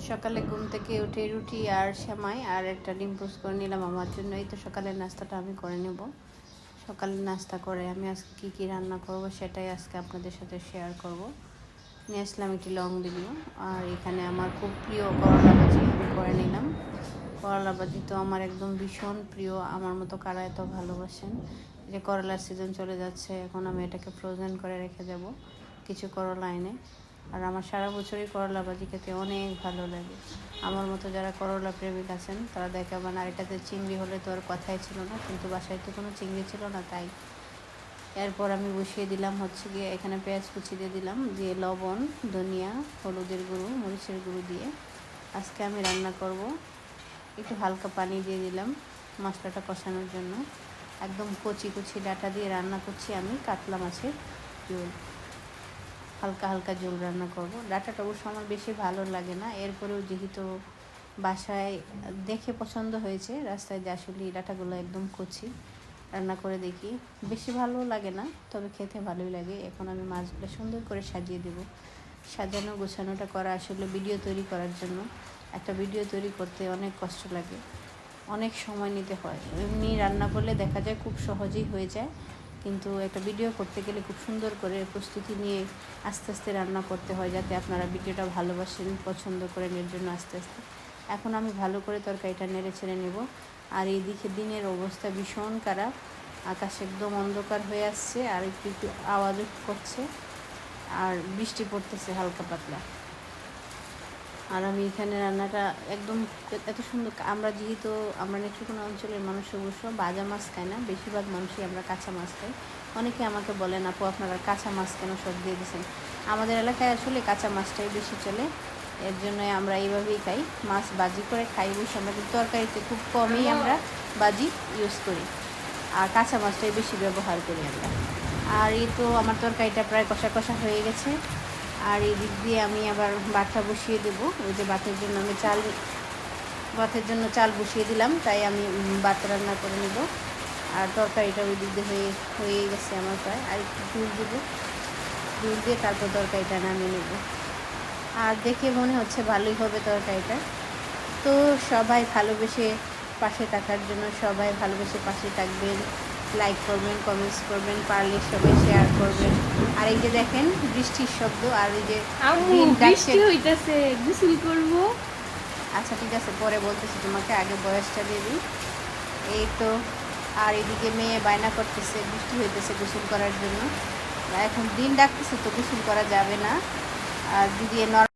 সকালে ঘুম থেকে উঠে রুটি আর সেমাই আর একটা ডিম পোস্ট করে নিলাম আমার জন্য। এই তো সকালের নাস্তাটা আমি করে নেব। সকালের নাস্তা করে আমি আজকে কী কী রান্না করব সেটাই আজকে আপনাদের সাথে শেয়ার করব। নিয়ে আসলাম একটি লং ভিডিও আর এখানে আমার খুব প্রিয় করলা ভাজি আমি করে নিলাম। করলা ভাজি তো আমার একদম ভীষণ প্রিয়, আমার মতো কারা এত ভালোবাসেন? যে করলার সিজন চলে যাচ্ছে, এখন আমি এটাকে ফ্রোজেন করে রেখে যাব কিছু করলা এনে। আর আমার সারা বছরই করলা ভাজি খেতে অনেক ভালো লাগে। আমার মতো যারা করলা প্রেমিক আছেন, তারা দেখাবেন, আর এটাতে চিংড়ি হলে তো আর কথাই ছিল না, কিন্তু বাসায় তো কোনো চিংড়ি ছিল না তাই। এরপর আমি বসিয়ে দিলাম হচ্ছে গিয়ে, এখানে পেঁয়াজ কুচি দিয়ে দিলাম, দিয়ে লবণ, ধনিয়া, হলুদের গুঁড়ো, মরিচের গুঁড়ো দিয়ে আজকে আমি রান্না করব। একটু হালকা পানি দিয়ে দিলাম মশলাটা কষানোর জন্য। একদম কচি কুচি ডাটা দিয়ে রান্না করছি আমি কাতলা মাছের হালকা হালকা ঝোল রান্না করব। ডাটাটা অবশ্য আমার বেশি ভালো লাগে না। এরপরেও যেহেতু বাসায় দেখে পছন্দ হয়েছে, রাস্তায় যে আসলে ডাটাগুলো একদম কচি, রান্না করে দেখি। বেশি ভালো লাগে না, তবে খেতে ভালোই লাগে। এখন আমি মাছগুলো সুন্দর করে সাজিয়ে দেব। সাজানো গোছানোটা করা আসলে ভিডিও তৈরি করার জন্য। একটা ভিডিও তৈরি করতে অনেক কষ্ট লাগে। অনেক সময় নিতে হয়। এমনি রান্না করলে দেখা যায় খুব সহজেই হয়ে যায়। কিন্তু একটা ভিডিও করতে গেলে খুব সুন্দর করে প্রস্তুতি নিয়ে আস্তে আস্তে রান্না করতে হয় যাতে আপনারা ভিডিওটা ভালোবাসেন, পছন্দ করেন এর জন্য আস্তে আস্তে। এখন আমি ভালো করে তরকারিটা নেড়ে ছেড়ে নেব। আর এইদিকে দিনের অবস্থা ভীষণ খারাপ। আকাশ একদম অন্ধকার হয়ে আসছে আর একটু একটু আওয়াজও করছে। আর বৃষ্টি পড়তেছে হালকা পাতলা। আর আমি এখানে রান্নাটা একদম এত সুন্দর আমরা যেহেতু আমরা নেত্রকোনা অঞ্চলের মানুষ অবশ্য বাজা মাছ খাই না বেশিরভাগ মানুষই আমরা কাঁচা মাছ খাই। অনেকে আমাকে বলেন আপু আপনারা কাঁচা মাছ কেন সব দিয়ে দিয়েছেন আমাদের এলাকায় আসলে কাঁচা মাছটাই বেশি চলে। এর জন্য আমরা এইভাবেই খাই। মাছ বাজি করে খাই বেশি আমরা কিন্তু তরকারিতে খুব কমই আমরা বাজি ইউজ করি। আর কাঁচা মাছটাই বেশি ব্যবহার করি আমরা। আর এই তো আমার তরকারিটা প্রায় কষা কষা হয়ে গেছে। আর এই দিক দিয়ে আমি আবার বাটা বসিয়ে দেব। ওই যে বাতের জন্য আমি চাল ভাতের জন্য চাল বসিয়ে দিলাম, তাই আমি ভাত রান্না করে নেব। আর তরকারিটা ওই দিক দিয়ে হয়ে হয়ে গেছে আমার প্রায়। আর একটু দুধ দেবো। দুধ দিয়ে তারপর তরকারিটা নামিয়ে নেব। আর দেখে মনে হচ্ছে ভালোই হবে তরকারিটা। তো সবাই ভালোবেসে পাশে থাকার জন্য সবাই ভালোবেসে পাশে থাকবেন। লাইক করবেন কমেন্টস করবেন পারলে সবাই শেয়ার করবেন। আর এই যে দেখেন বৃষ্টির শব্দ আর এই যে বৃষ্টি হইতাছে গোসল করব। আচ্ছা ঠিক আছে পরে বলতেছি তোমাকে আগে বয়সটা দিয়ে দিই। এই তো আর এদিকে মেয়ে বায়না করতেছে বৃষ্টি হইতেছে গোসল করার জন্য। এখন দিন ডাকতেছে তো গোসল করা যাবে না। আর নর্মাল